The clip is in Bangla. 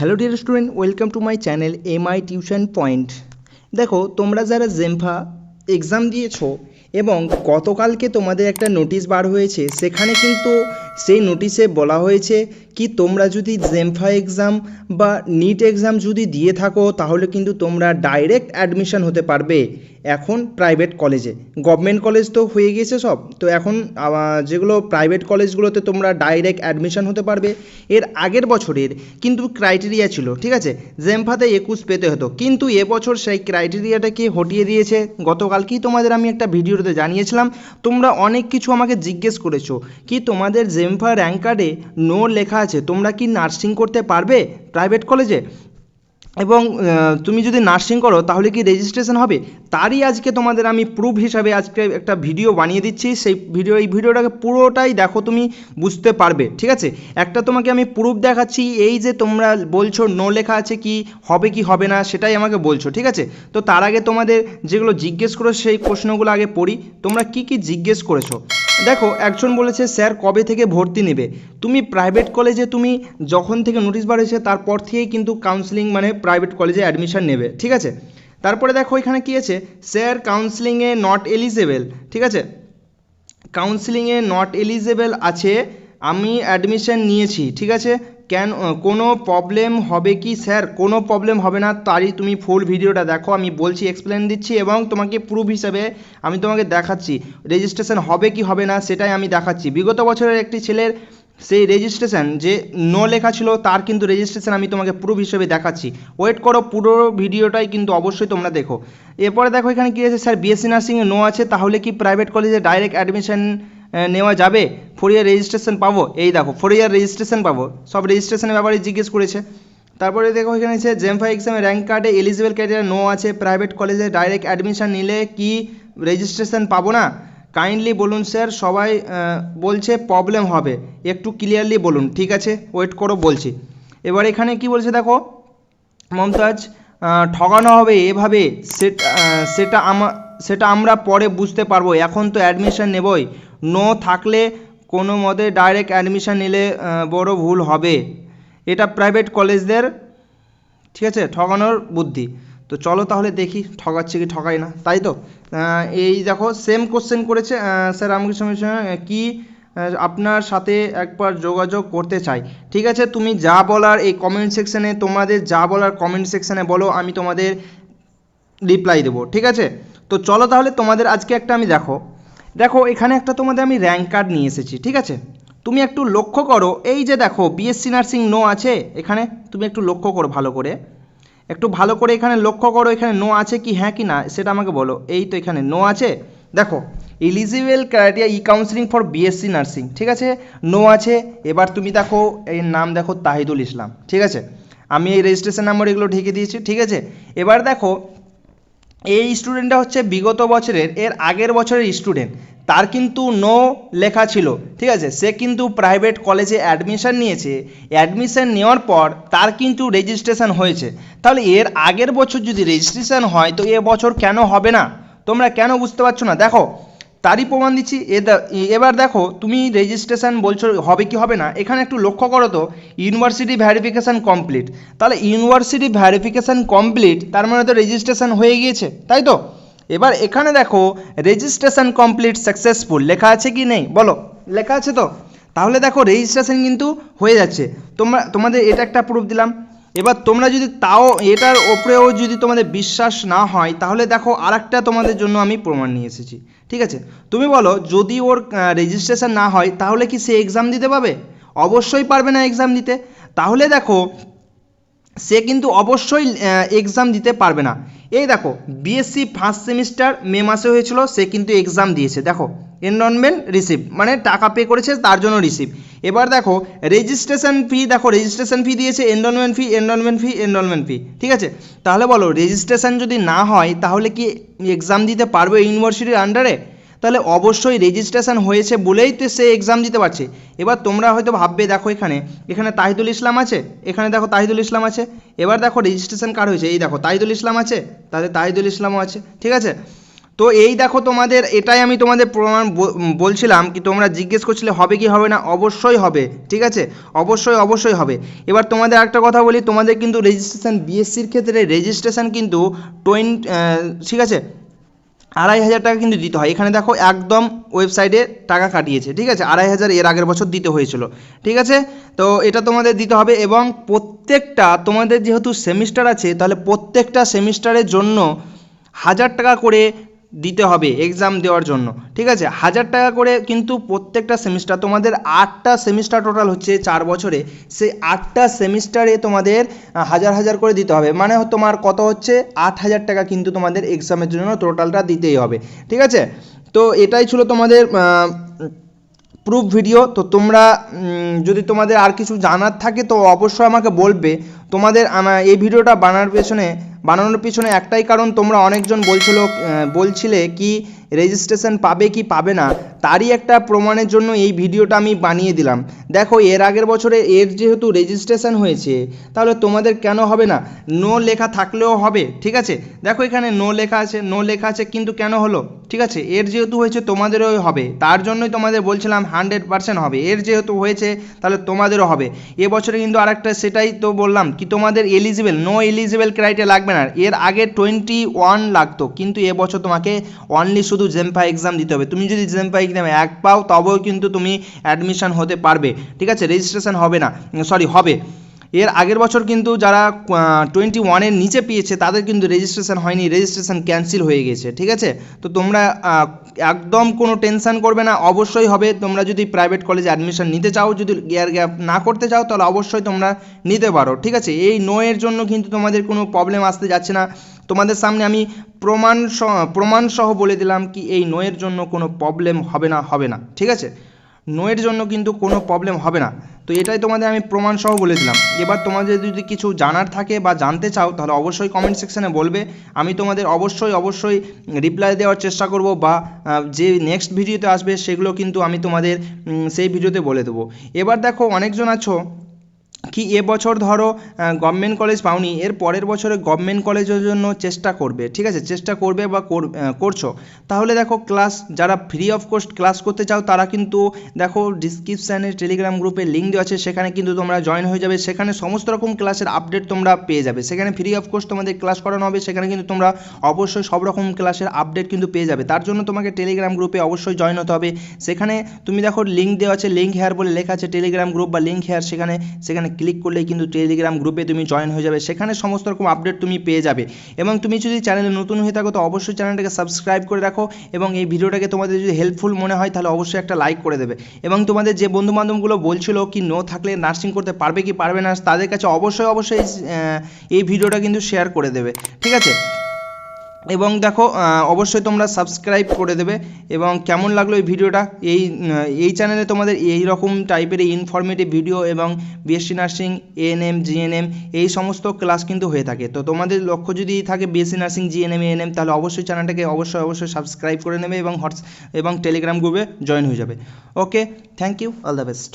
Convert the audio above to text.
Hello dear student welcome to my channel M I tuition point দেখো, তোমরা যারা জেমফা এক্সাম দিয়েছ এবং গতকালকে তোমাদের একটা নোটিশ বার হয়েছে, সেখানে কিন্তু সেই নোটিশে বলা হয়েছে কি তোমরা যদি জেমফা এক্সাম বা নিট এক্সাম যদি দিয়ে থাকো, তাহলে কিন্তু তোমরা ডাইরেক্ট অ্যাডমিশন হতে পারবে। এখন প্রাইভেট কলেজে গভর্নমেন্ট কলেজ তো হয়ে গেছে সব। তো এখন যেগুলো প্রাইভেট কলেজগুলোতে তোমরা ডাইরেক্ট অ্যাডমিশন হতে পারবে, এর আগের বছরের কিন্তু ক্রাইটেরিয়া ছিল, ঠিক আছে? জেমফাতে একুশ পেতে হতো। কিন্তু এবছর সেই ক্রাইটেরিয়াটাকে হটিয়ে দিয়েছে? গতকালকেই তোমাদের আমি একটা ভিডিওতে জানিয়েছিলাম, তোমরা অনেক কিছু আমাকে জিজ্ঞেস করেছ, কি তোমাদের জেমফা র্যাঙ্ক কার্ডে নো লেখা আছে। তোমরা কি নার্সিং করতে পারবে প্রাইভেট কলেজে এবং তুমি যদি নার্সিং করো, তাহলে কি রেজিস্ট্রেশন হবে? তারই আজকে তোমাদের আমি প্রুফ হিসাবে আজকে একটা ভিডিও বানিয়ে দিচ্ছি। সেই ভিডিও এই ভিডিওটাকে পুরোটাই দেখো তুমি বুঝতে পারবে, ঠিক আছে? একটা তোমাকে আমি প্রুফ দেখাচ্ছি, এই যে তোমরা বলছো নো লেখা আছে কি, হবে কি হবে না, সেটাই আমাকে বলছো, ঠিক আছে? তো তার আগে তোমাদের যেগুলো জিজ্ঞেস করো সেই প্রশ্নগুলো আগে পড়ি। তোমরা কি কি জিজ্ঞেস করেছ? দেখো, একজন বলেছে, স্যার, কবে থেকে ভর্তি নেবে? তুমি প্রাইভেট কলেজে তুমি যখন থেকে নোটিশ বার হয়েছে, তারপর থেকেই কিন্তু কাউন্সিলিং মানে প্রাইভেট কলেজে অ্যাডমিশন নেবে, ঠিক আছে? তারপরে দেখো, এখানে কী আছে? স্যার কাউন্সিলিংয়ে নট এলিজেবেল ঠিক আছে? কাউন্সিলিংয়ে নট এলিজেবেল আছে, আমি অ্যাডমিশন নিয়েছি, ঠিক আছে? কেন কোনো প্রবলেম হবে কি, স্যার? কোনো প্রবলেম হবে না, তারই তুমি ফুল ভিডিওটা দেখো, আমি বলছি এক্সপ্লেন দিচ্ছি এবং তোমাকে প্রুফ হিসাবে আমি তোমাকে দেখাচ্ছি। রেজিস্ট্রেশন হবে কি, হবে না, সেটাই আমি দেখাচ্ছি। বিগত বছরের একটি ছেলের সেই রেজিস্ট্রেশন যে নো লেখা ছিল, তার কিন্তু রেজিস্ট্রেশন আমি তোমাকে প্রুফ হিসেবে দেখাচ্ছি। ওয়েট করো, পুরো ভিডিওটাই কিন্তু অবশ্যই তোমরা দেখো। এরপরে দেখো, এখানে কী আছে, স্যার? বিএসসি নার্সিংয়ে নো আছে, তাহলে কি প্রাইভেট কলেজে ডাইরেক্ট অ্যাডমিশন নেওয়া যাবে? ফোর ইয়ার রেজিস্ট্রেশন পাবো? এই দেখো ফোর ইয়ার রেজিস্ট্রেশন পাবো। সব রেজিস্ট্রেশনের ব্যাপারে জিজ্ঞেস করেছে। তারপরে দেখো এখানে আছে জেমফা এক্সামে র্যাঙ্ক কার্ডে এলিজিবল ক্রাইটেরিয়া নো আছে। প্রাইভেট কলেজে ডাইরেক্ট অ্যাডমিশন নিলে কি রেজিস্ট্রেশন পাবো না? কাইন্ডলি বলুন স্যার সবাই বলছে প্রবলেম হবে। একটু ক্লিয়ারলি বলুন, ঠিক আছে? ওয়েট করো, বলছি। এবার এখানে কি বলছে দেখো? মমতাজ ঠকানো হবে এভাবে। সেটা সেটা আমা সেটা আমরা পরে বুঝতে পারব। এখন তো অ্যাডমিশন নেবই। নো থাকলে কোনো মতে ডাইরেক্ট অ্যাডমিশন নিলে বড় ভুল হবে। এটা প্রাইভেট কলেজদের ঠিক আছে ঠকানোর বুদ্ধি। তো চলো তাহলে দেখি ঠকাচ্ছে কি ঠকাই না। তাই তো? এই দেখো সেম কোশ্চেন করেছে স্যার রামকৃষ্ণ মিশন কি আপনার সাথে একবার যোগাযোগ করতে চাই। ঠিক আছে, তুমি যা বলার এই কমেন্ট সেকশানে তোমাদের যা বলার কমেন্ট সেকশানে বলো, আমি তোমাদের রিপ্লাই দেবো। ঠিক আছে? তো চলো তাহলে তোমাদের আজকে একটা আমি দেখো। দেখো, এখানে একটা তোমাদের আমি র্যাঙ্ক কার্ড নিয়ে এসেছি, ঠিক আছে? তুমি একটু লক্ষ্য করো, এই যে দেখো বিএসসি নার্সিং নো আছে এখানে, তুমি একটু লক্ষ্য করো ভালো করে। একটু ভালো করে এখানে লক্ষ্য করো, এখানে নো আছে কি হ্যাঁ কি না, সেটা আমাকে বলো। এই তো এখানে নো আছে। দেখো এলিজিবল ক্রাইটেরিয়া ই কাউন্সিলিং ফর বিএসসি নার্সিং ঠিক আছে? নো আছে, এবার তুমি দেখো, এর নাম দেখো তাহিদুল ইসলাম, ঠিক আছে? আমি এই রেজিস্ট্রেশন নাম্বার এগুলো ঢেকে দিয়েছি, ঠিক আছে? এবার দেখো এই স্টুডেন্টটা হচ্ছে বিগত বছরের, এর আগের বছরের স্টুডেন্ট তার কিন্তু নো লেখা ছিল, ঠিক আছে? সে কিন্তু প্রাইভেট কলেজে অ্যাডমিশান নিয়েছে। অ্যাডমিশান নেওয়ার পর তার কিন্তু রেজিস্ট্রেশন হয়েছে। তাহলে এর আগের বছর যদি রেজিস্ট্রেশন হয়, তো এ বছর কেন হবে না? তোমরা কেন বুঝতে পারছ না? দেখো তারই প্রমাণ দিচ্ছি। এবার দেখো, তুমি রেজিস্ট্রেশন বলছো, হবে কি হবে না? এখানে একটু লক্ষ্য করো তো ইউনিভার্সিটি ভ্যারিফিকেশান কমপ্লিট তাহলে ইউনিভার্সিটি ভ্যারিফিকেশান কমপ্লিট তার মানে তো রেজিস্ট্রেশন হয়ে গিয়েছে, তাই তো? এবার এখানে দেখো রেজিস্ট্রেশন কমপ্লিট সাকসেসফুল লেখা আছে কি নেই? বলো, লেখা আছে তো? তাহলে দেখো রেজিস্ট্রেশন কিন্তু হয়ে যাচ্ছে। তোমরা তোমাদের এটা একটা প্রুফ দিলাম। এবার তোমরা যদি তাও, এটার ওপরেও যদি তোমাদের বিশ্বাস না হয়, তাহলে দেখো আরেকটা তোমাদের জন্য আমি প্রমাণ নিয়ে এসেছি। ঠিক আছে? তুমি বলো, যদি ওর রেজিস্ট্রেশন না হয়, তাহলে কি সে এক্সাম দিতে পাবে অবশ্যই পারবে না এক্সাম দিতে। তাহলে দেখো সে কিন্তু অবশ্যই এক্সাম দিতে পারবে না। এই দেখো বিএসসি ফার্স্ট সেমিস্টার মে মাসে হয়েছিল, সে কিন্তু এক্সাম দিয়েছে। দেখো এনরোলমেন্ট রিসিভ মানে টাকা পে করেছে, তার জন্য রিসিভ এবার দেখো রেজিস্ট্রেশন ফি দেখো রেজিস্ট্রেশন ফি দিয়েছে enrolment fee enrolment fee enrolment fee ঠিক আছে? তাহলে বলো রেজিস্ট্রেশন যদি না হয়, তাহলে কি এক্সাম দিতে পারবে ইউনিভার্সিটির আন্ডারে তাহলে অবশ্যই রেজিস্ট্রেশন হয়েছে বলেই তো সে এক্সাম দিতে পারছে। এবার তোমরা হয়তো ভাববে, দেখো এখানে এখানে তাহিদুল ইসলাম আছে, এখানে দেখো তাহিদুল ইসলাম আছে, এবার দেখো রেজিস্ট্রেশন কার হয়েছে, এই দেখো তাহিদুল ইসলাম আছে, তাহলে তাহিদুল ইসলামও আছে, ঠিক আছে? তো এই দেখো তোমাদের, এটাই আমি তোমাদের প্রমাণ বলছিলাম কি তোমরা জিজ্ঞেস করছিলে হবে কি হবে না, অবশ্যই হবে, ঠিক আছে? অবশ্যই অবশ্যই হবে। এবার তোমাদের একটা কথা বলি, তোমাদের কিন্তু রেজিস্ট্রেশন বিএসসির ক্ষেত্রে রেজিস্ট্রেশন কিন্তু টোয়েন্টি ঠিক আছে? আড়াই হাজার টাকা কিন্তু দিতে হয়। এখানে দেখো একদম ওয়েবসাইটে টাকা কাটিয়েছে, ঠিক আছে? আড়াই হাজার এর আগের বছর দিতে হয়েছিল, ঠিক আছে? তো এটা তোমাদের দিতে হবে এবং প্রত্যেকটা তোমাদের যেহেতু সেমিস্টার আছে, তাহলে প্রত্যেকটা সেমিস্টারের জন্য হাজার টাকা করে দিতে হবে এক্সাম দেওয়ার জন্য। ঠিক আছে? হাজার টাকা করে কিন্তু প্রত্যেকটা সেমিস্টার তোমাদের আটটা সেমিস্টার টোটাল হচ্ছে চার বছরে। সেই আটটা সেমিস্টারে তোমাদের হাজার হাজার করে দিতে হবে। মানে তোমার কত হচ্ছে? আট হাজার টাকা কিন্তু তোমাদের এক্সামের জন্য টোটালটা দিতেই হবে। ঠিক আছে? তো এটাই ছিল তোমাদের প্রুফ ভিডিও তো তোমরা যদি তোমাদের আর কিছু জানার থাকে, তো অবশ্যই আমাকে বলবে। তোমাদের এই ভিডিওটা বানানোর পেছনে, বানানোর পিছনে একটাই কারণ, তোমরা অনেকজন বলছিল বলছিলে কি রেজিস্ট্রেশন পাবে কি পাবে না, তারই একটা প্রমাণের জন্য এই ভিডিওটা আমি বানিয়ে দিলাম। দেখো, এর আগের বছরে এর যেহেতু রেজিস্ট্রেশন হয়েছে, তাহলে তোমাদের কেন হবে না? নো লেখা থাকলেও হবে, ঠিক আছে? দেখো এখানে নো লেখা আছে নো লেখা আছে, কিন্তু কেন হলো? ঠিক আছে? এর যেহেতু হয়েছে, তোমাদেরও হবে। তার জন্যই তোমাদের বলছিলাম হান্ড্রেড পার্সেন্ট হবে। এর যেহেতু হয়েছে, তাহলে তোমাদেরও হবে। এবছরে কিন্তু আরেকটা সেটাই তো বললাম কি, তোমাদের এলিজিবেল নো এলিজিবল ক্রাইটেরিয়া লাগবে না। এর আগে টোয়েন্টি ওয়ান লাগতো, কিন্তু এবছর তোমাকে অনলি শুধু জেম্পা এক্সাম দিতে হবে। তুমি যদি জেম্পা এক্সাম এক পাও, তবেও কিন্তু তুমি অ্যাডমিশন হতে পারবে। ঠিক আছে? রেজিস্ট্রেশন হবে না। সরি হবে। এর আগের বছর কিন্তু যারা টোয়েন্টি ওয়ানের নিচে পেয়েছে, তাদের কিন্তু রেজিস্ট্রেশন হয়নি রেজিস্ট্রেশন ক্যান্সেল হয়ে গেছে, ঠিক আছে? তো তোমরা একদম কোনো টেনশন করবে না, অবশ্যই হবে। তোমরা যদি প্রাইভেট কলেজে অ্যাডমিশন নিতে চাও, যদি ইয়ার গ্যাপ না করতে চাও, তাহলে অবশ্যই তোমরা নিতে পারো, ঠিক আছে? এই নো এর জন্য কিন্তু তোমাদের কোনো প্রবলেম আসতে যাচ্ছে না। তোমাদের সামনে আমি প্রমাণ সহ প্রমাণ সহ বলে দিলাম কি এই নো এর জন্য কোনো প্রবলেম হবে না হবে না, ঠিক আছে? নো এর জন্য কিন্তু কোনো প্রবলেম হবে না। তো এটাই তোমাদের আমি প্রমাণসহ বলে দিলাম এবার তোমাদের যদি কিছু জানার থাকে বা জানতে চাও, তাহলে অবশ্যই কমেন্ট সেকশানে বলবে। আমি তোমাদের অবশ্যই অবশ্যই রিপ্লাই দেওয়ার চেষ্টা করব বা যে নেক্সট ভিডিওতে আসবে, সেগুলো কিন্তু আমি তোমাদের সেই ভিডিওতে বলে দেবো। এবার দেখো, অনেকজন আছো কি এবছর ধরো গভর্নমেন্ট কলেজ পাওনি, এর পরের বছরে গভর্নমেন্ট কলেজের জন্য চেষ্টা করবে, ঠিক আছে? চেষ্টা করবে বা কর- করছ। তাহলে দেখো ক্লাস যারা ফ্রি অফ কস্ট ক্লাস করতে চাও, তারা কিন্তু দেখো ডিসক্রিপশানে টেলিগ্রাম গ্রুপে লিঙ্ক দেওয়া আছে, সেখানে কিন্তু তোমরা জয়েন হয়ে যাবে। সেখানে সমস্ত রকম ক্লাসের আপডেট তোমরা পেয়ে যাবে। সেখানে ফ্রি অফ কোর্স তোমাদের ক্লাস করানো হবে, সেখানে কিন্তু তোমরা অবশ্যই সব রকম ক্লাসের আপডেট কিন্তু পেয়ে যাবে। তার জন্য তোমাকে টেলিগ্রাম গ্রুপে অবশ্যই জয়েন হতে হবে। সেখানে তুমি দেখো লিঙ্ক দেওয়া আছে লিঙ্ক হেয়ার বলে লেখা আছে টেলিগ্রাম গ্রুপ বা লিঙ্ক হেয়ার সেখানে সেখানে ক্লিক করলেই কিন্তু টেলিগ্রাম গ্রুপে তুমি জয়েন হয়ে যাবে। সেখানে সমস্ত রকম আপডেট তুমি পেয়ে যাবে। এবং তুমি যদি চ্যানেলে নতুন হয়ে থাকো, তো অবশ্যই চ্যানেলটাকে সাবস্ক্রাইব করে রাখো এবং এই ভিডিওটাকে তোমাদের যদি হেল্পফুল মনে হয়, তাহলে অবশ্যই একটা লাইক করে দেবে। এবং তোমাদের যে বন্ধুবান্ধবগুলো বলছিল কি নো থাকলে নার্সিং করতে পারবে কি পারবে না? তাদের কাছে অবশ্যই অবশ্যই এই ভিডিওটা কিন্তু শেয়ার করে দেবে। ঠিক আছে? এবং দেখো অবশ্যই তোমরা সাবস্ক্রাইব করে দেবে এবং কেমন লাগল এই ভিডিওটা? এই এই চ্যানেলে তোমাদের এই রকম টাইপের ইনফরমেটিভ ভিডিও এবং বিএসসি নার্সিং এএনএম জিএনএম এই সমস্ত ক্লাস কিন্তু হয়ে থাকে। তো তোমাদের লক্ষ্য যদি থাকে বিএসসি নার্সিং জিএনএম এএনএম তাহলে অবশ্যই চ্যানেলটাকে অবশ্যই অবশ্যই সাবস্ক্রাইব করে নেবে এবং হোয়াটস এবং টেলিগ্রাম গ্রুপে জয়েন হয়ে যাবে। Okay thank you all the best